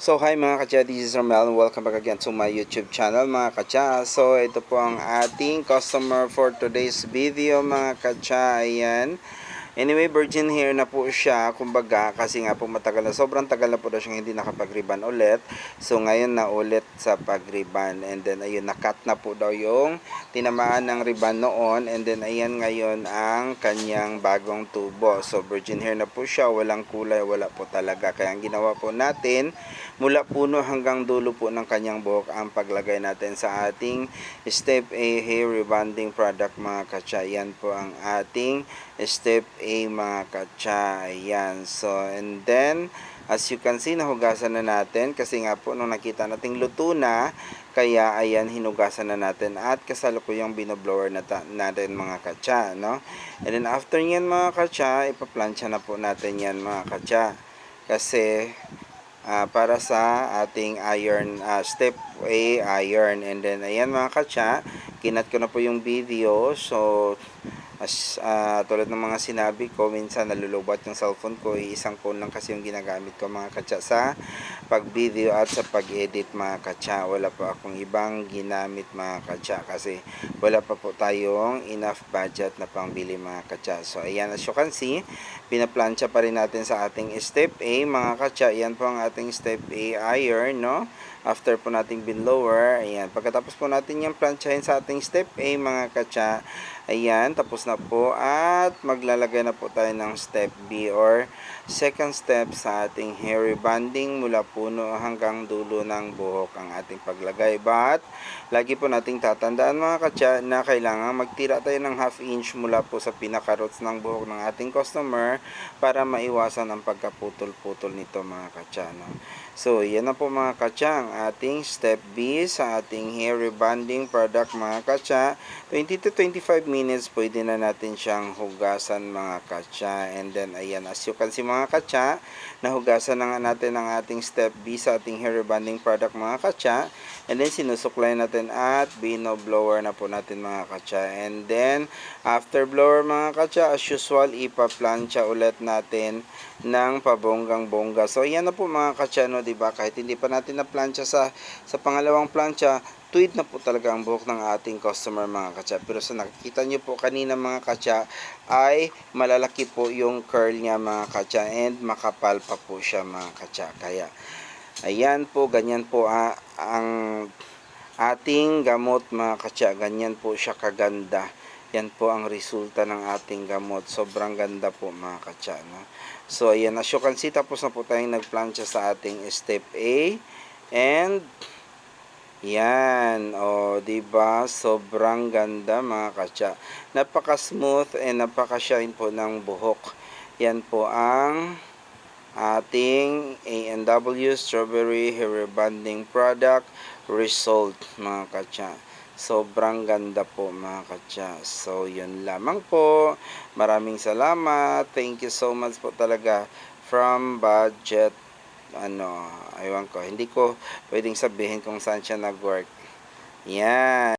So hi mga katya, this is Romel and welcome back again to my YouTube channel mga katya. So ito po ang ating customer for today's video mga katya. Ayan. Anyway, virgin hair na po siya, kumbaga, kasi nga po matagal na, sobrang tagal na po daw siyang hindi nakapag-ribbon ulit. So, ngayon na ulit sa pag-ribbon. And then, ayun, nakat na po daw yung tinamaan ng ribbon noon. And then, ayan ngayon ang kanyang bagong tubo. So, virgin hair na po siya, walang kulay, wala po talaga. Kaya, ang ginawa po natin, mula puno hanggang dulo po ng kanyang buhok ang paglagay natin sa ating Step A Hair Rebonding Product mga katsa. Yan po ang ating Step A mga katsa. Ayan. So, and then, as you can see, nahugasan na natin kasi nga po nung nakita nating luto na, kaya ayan, hinugasan na natin at kasalukuyang binoblower na natin mga katsa, no? And then after yan mga katsa, ipaplansya na po natin yan mga katsa. Kasi ah, para sa ating iron ah, step A iron and then ayan mga katsa kinat ko na po yung video so as ah, tulad ng mga sinabi ko minsan nalulubat yung cellphone ko isang phone lang kasi yung ginagamit ko mga katsa sa pag video at sa pag edit mga katsa wala pa akong ibang ginamit mga katsa kasi wala pa po tayong enough budget na pangbili mga katsa so ayan as you can see pinaplansya pa rin natin sa ating step A mga katsa yan po ang ating step A iron no after po nating binlower ayan. Pagkatapos po natin yung plansyahin sa ating step A mga katsa ayan tapos na po. At maglalagay na po tayo ng step B or second step sa ating hair rebonding mula puno hanggang dulo ng buhok ang ating paglagay. But lagi po nating tatandaan mga katsa na kailangan magtira tayo ng half inch mula po sa pinaka roots ng buhok ng ating customer para maiwasan ang pagkaputol-putol nito mga katsa no? so yan na po mga katsa ang ating step B sa ating hair rebonding product mga katsa 20 to 25 minutes pwede na natin siyang hugasan mga katsa and then ayan as you can see mga katsa nahugasan na nga natin ang ating step B sa ating hair rebonding product mga katsa and then sinusuklay natin at bino blower na po natin mga katsa and then after blower mga katsa as usual ipa-plancha ulit natin ng pabonggang bongga so yan na po mga katsa no di ba? Kahit hindi pa natin na plancha sa sa pangalawang plancha tuwid na po talaga ang buhok ng ating customer mga katsa. Pero sa nakikita nyo po kanina mga katsa ay malalaki po yung curl niya mga katsa and makapal pa po siya mga katsa. Kaya ayan po, ganyan po ah, ang ating gamot mga katsa. Ganyan po siya kaganda. Yan po ang resulta ng ating gamot. Sobrang ganda po mga katsa. No? So ayan, as you can see, tapos na po tayong nagplansya sa ating step A. And yan, o, di ba? Sobrang ganda mga katsa. Napaka-smooth and napaka-shine po ng buhok. Yan po ang ating A&W Strawberry Hair Rebonding Product result mga katsa. Sobrang ganda po mga katsa. So, yun lamang po. Maraming salamat. Thank you so much po talaga from budget ano, aywan ko, hindi ko pwedeng sabihin kung saan siya nag-work. Yan.